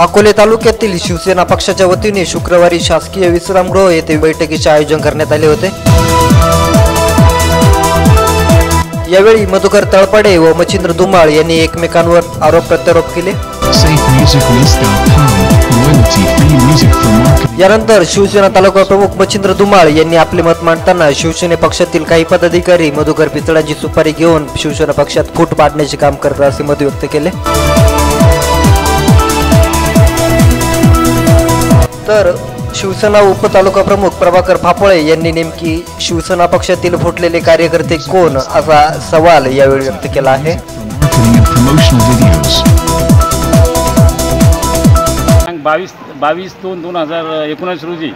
अकोले तालुक्यातील शिवसेना पक्षाच्या वतीने शुक्रवारी शासकीय विश्रामगृह येथे बैठकीचे आयोजन करण्यात आले होते. यावेळी मधुकर तळपडे व मच्छिंद्र धुमाळ यांनी एकमेकांवर आरोप प्रत्यारोप केले. यानंतर शिवसेना तालुका प्रमुख मच्छिंद्र धुमाळ यांनी आपले मत मांडताना शिवसेने पक्षातील काही पदाधिकारी मधुकर पिचडाची सुपारी घेऊन शिवसेना पक्षात फूट पाडण्याचे काम करतात असे मत व्यक्त केले. तर शिवसेना उपतालुका प्रमुख प्रभाकर फाफळे यांनी नेमकी शिवसेना पक्षातील फुटलेले कार्यकर्ते कोण असा सवाल यावेळी व्यक्त केला आहे. बावीस बावीस दोन दोन हजार एकोणीस रोजी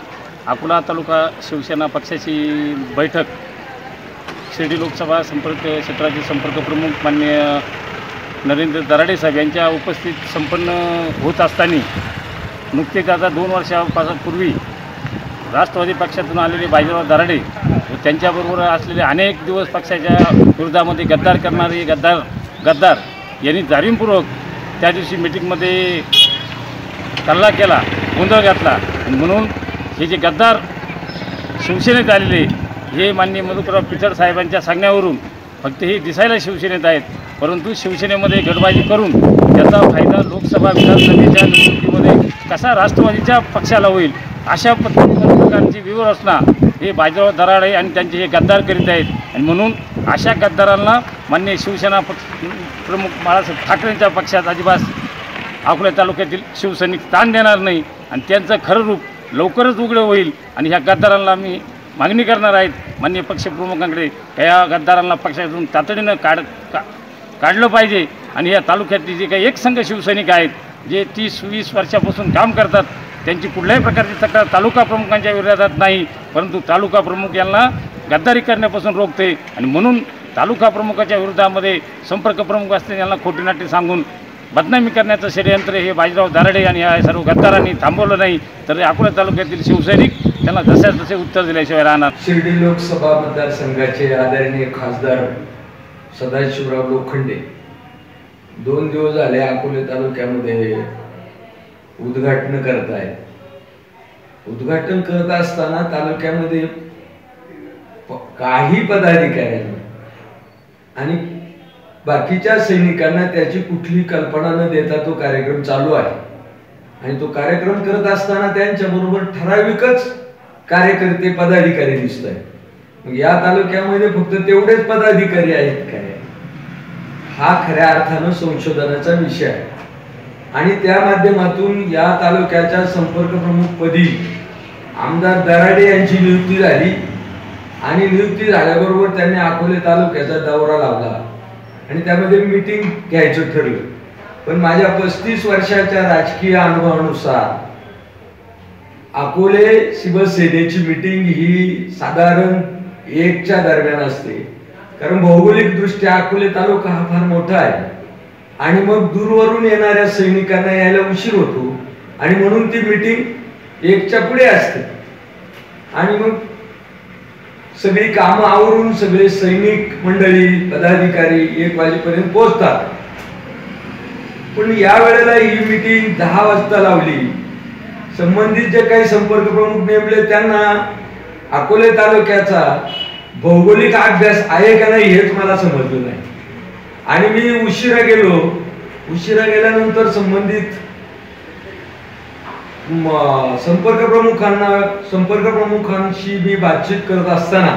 अकोला तालुका शिवसेना पक्षाची बैठक शिर्डी लोकसभा संपर्क क्षेत्राचे संपर्क प्रमुख मान्य नरेंद्र दराडे साहेब यांच्या उपस्थित संपन्न होत असताना नुकतेच आता दोन वर्षापासून राष्ट्रवादी पक्षातून आलेले बाजीराव दराडे व त्यांच्याबरोबर असलेले अनेक दिवस पक्षाच्या विरोधामध्ये गद्दार करणारे गद्दार गद्दार यांनी जाणीवपूर्वक त्या दिवशी मिटिंगमध्ये कल्ला केला गोंधळ घातला. म्हणून हे जे गद्दार शिवसेनेत आलेले हे माननीय मधुकरराव पिचड साहेबांच्या सांगण्यावरून फक्त हे दिसायला शिवसेनेत आहेत. परंतु शिवसेनेमध्ये गटबाजी करून त्याचा फायदा लोकसभा विधानसभेच्या निवडणुकीमध्ये कसा राष्ट्रवादीच्या पक्षाला होईल अशा पद्धतीच्या प्रकारची व्यूहरचना हे बाजीराव दराडे आणि त्यांचे हे गद्दार करीत आहेत. आणि म्हणून अशा गद्दारांना मान्य शिवसेना पक्ष प्रमुख बाळासाहेब ठाकरेंच्या पक्षात अजिबात अकोला तालुक्यातील शिवसैनिक ताण देणार नाही. आणि त्यांचं खरं रूप लवकरच उघडं होईल. आणि ह्या गद्दारांना आम्ही मागणी करणार आहेत मान्य पक्षप्रमुखांकडे या गद्दारांना पक्षातून तातडीनं काढ का काढलं पाहिजे. आणि या तालुक्यातली जे काही एकसंघ शिवसैनिक आहेत जे तीस वीस वर्षापासून काम करतात त्यांची कुठल्याही प्रकारची तक्रार तालुका प्रमुखांच्या विरोधात नाही परंतु तालुका प्रमुख यांना गद्दारी करण्यापासून रोखते. आणि म्हणून तालुका प्रमुखाच्या विरोधामध्ये संपर्क प्रमुख असते यांना खोटी नाटी सांगून बदनामी करण्याचं षडयंत्र हे बाजीराव दारडे आणि या सर्व गद्दारांनी थांबवलं नाही तर अकोला तालुक्यातील शिवसैनिक त्यांना जसे तसे उत्तर दिल्याशिवाय राहणार. शिर्डी लोकसभा मतदारसंघाचे आदरणीय खासदार सदाशिवराव लोखंडे. दोन दिवस झाले अकोले तालुक्यामध्ये उद्घाटन करत आहेत उद्घाटन करत असताना तालुक्यामध्ये काही पदाधिकाऱ्यांना आणि बाकीच्या सैनिकांना त्याची कुठली कल्पना न देता तो कार्यक्रम चालू आहे. आणि तो कार्यक्रम करत असताना त्यांच्या बरोबर ठराविकच कार्यकर्ते पदाधिकारी दिसत आहेत मग या तालुक्यामध्ये फक्त तेवढेच पदाधिकारी आहेत काय? हा खऱ्या अर्थानं संशोधनाचा विषय आहे. आणि त्या माध्यमातून या तालुक्याच्या संपर्क प्रमुख पदी आमदार दराडे यांची नियुक्ती झाली. आणि नियुक्ती झाल्याबरोबर त्यांनी अकोले तालुक्याचा दौरा लावला. आणि त्यामध्ये मीटिंग घ्यायचं ठरलं. पण माझ्या पस्तीस वर्षाच्या राजकीय अनुभवानुसार अकोले शिवसेनेची मीटिंग ही साधारण एकच्या दरम्यान असते. कारण भौगोलिक दृष्ट्या अकोले तालुका हा फार मोठा आहे. आणि मग दूरवरून येणाऱ्या सैनिकांना यायला उशीर होतो. आणि म्हणून ती मीटिंग एकच्या पुढे असते. आणि मग सगळी कामं आवरून सगळे सैनिक मंडळी पदाधिकारी एक वाजेपर्यंत पोहोचतात. पण या वेळेला ही मीटिंग दहा वाजता लावली. संबंधित जे काही संपर्क प्रमुख नेमले त्यांना अकोले तालुक्याचा भौगोलिक अभ्यास आहे का नाही हेच मला समजलं नाही. आणि मी उशिरा गेलो. उशिरा गेल्यानंतर संबंधित संपर्क प्रमुखांना संपर्क प्रमुखांशी मी बातचीत करत असताना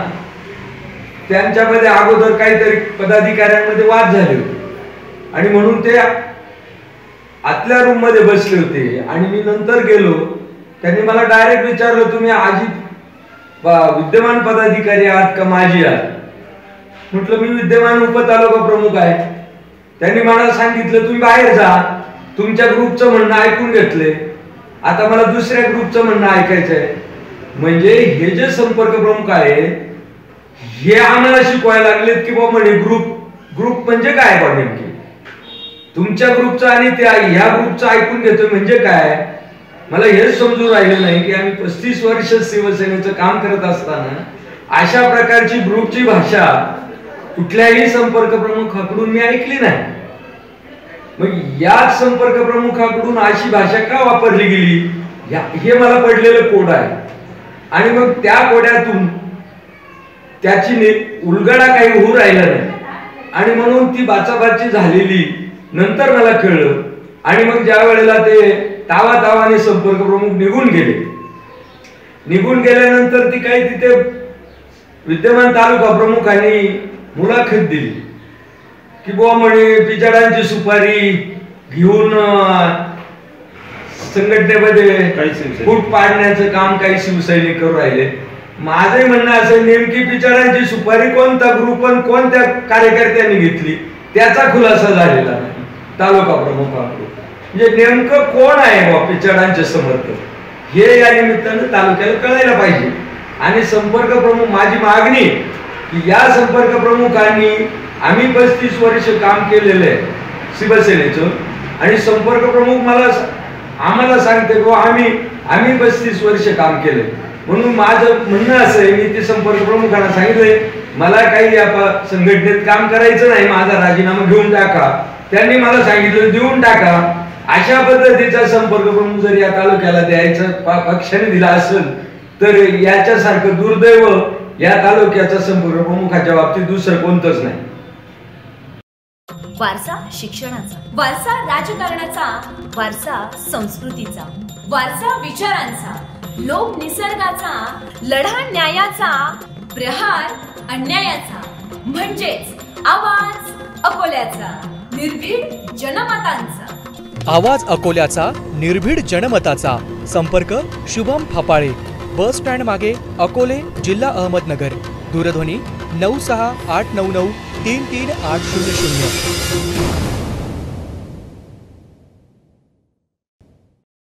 त्यांच्यामध्ये अगोदर काहीतरी पदाधिकाऱ्यांमध्ये वाद झाले होते. आणि म्हणून ते आतल्या रूममध्ये बसले होते. आणि मी नंतर गेलो. त्यांनी मला डायरेक्ट विचारलं तुम्ही आजी विद्यमान पदाधिकारी आहात का माझी आहात? म्हटलं मी विद्यमान उपतालुका प्रमुख आहे. त्यांनी मला सांगितलं तुम्ही बाहेर जा. तुमच्या ग्रुपचं म्हणणं ऐकून घेतले. आता मला दुसऱ्या ग्रुपचं म्हणणं ऐकायचं आहे. म्हणजे हे जे संपर्क प्रमुख आहे हे आम्हाला शिकवायला लागलेत की बाबा म्हणे ग्रुप ग्रुप म्हणजे काय बा नेमकी? तुमच्या ग्रुपचं आणि त्या ह्या ग्रुपचं ऐकून घेतोय म्हणजे काय? मला हेच समजून राहिलं नाही की आम्ही पस्तीस वर्ष शिवसेनेचं काम करत असताना अशा प्रकारची ग्रुपची भाषा कुठल्याही संपर्क प्रमुखाकडून मी ऐकली नाही. मग याच संपर्क प्रमुखाकडून अशी भाषा का वापरली गेली? हे मला पडलेलं कोड आहे. आणि मग त्या कोड्यातून त्याची उलगडा काही होऊ राहिला नाही. आणि म्हणून ती बाचाबाची झालेली नंतर मला कळलं. आणि मग ज्या वेळेला ते तावा तावाने संपर्क प्रमुख निघून गेले. निघून गेल्यानंतर ती काही तिथे विद्यमान तालुका प्रमुखांनी मुलाखत दिली. की बुवा म्हणे पिचडांची सुपारी घेऊन संघटनेमध्ये. फूट पाडण्याचं काम काही शिवसैनिक करू राहिले. माझं म्हणणं असं नेमकी पिचडांची सुपारी कोणता ग्रुप आणि कोणत्या कार्यकर्त्यांनी घेतली? त्याचा खुलासा झालेला नाही तालुका प्रमुखाकडून. म्हणजे नेमकं कोण आहे बा पिचडांचे समर्थक हे या निमित्तानं तालुक्याला कळायला पाहिजे. आणि संपर्क प्रमुख माझी मागणी की या संपर्क प्रमुखांनी आम्ही पस्तीस वर्ष काम केलेलं आहे शिवसेनेचं. आणि संपर्क प्रमुख मला आम्हाला सांगते की बुवा आम्ही आम्ही पस्तीस वर्ष काम केले म्हणून माझं म्हणणं असं आहे मी ते संपर्क प्रमुखांना सांगितलंय. मला काही या संघटनेत काम करायचं नाही माझा राजीनामा घेऊन टाका. त्यांनी मला सांगितलं देऊन टाका. अशा पद्धतीचा संपर्क प्रमुख जर या तालुक्याला द्यायचं पक्षाने दिला असेल तर याच्यासारखं दुर्दैव या तालुक्याचा संपर्क प्रमुखाच्या बाबतीत दुसरं कोणतंच नाही. वारसा शिक्षणाचा वारसा राजकारणाचा वारसा संस्कृतीचा वारसा विचारांचा लोक निसर्गाचा लढा न्यायाचा प्रहार अन्यायाचा म्हणजेच आवाज अकोल्याचा निर्भीड जनमतांचा. आवाज अकोल्याचा निर्भीड जनमताचा. संपर्क शुभम फापाळे. बस स्टँड मागे अकोले जिल्हा अहमदनगर. दूरध्वनी नऊ सहा आठ नऊ नऊ तीन तीन आठ शून्य शून्य.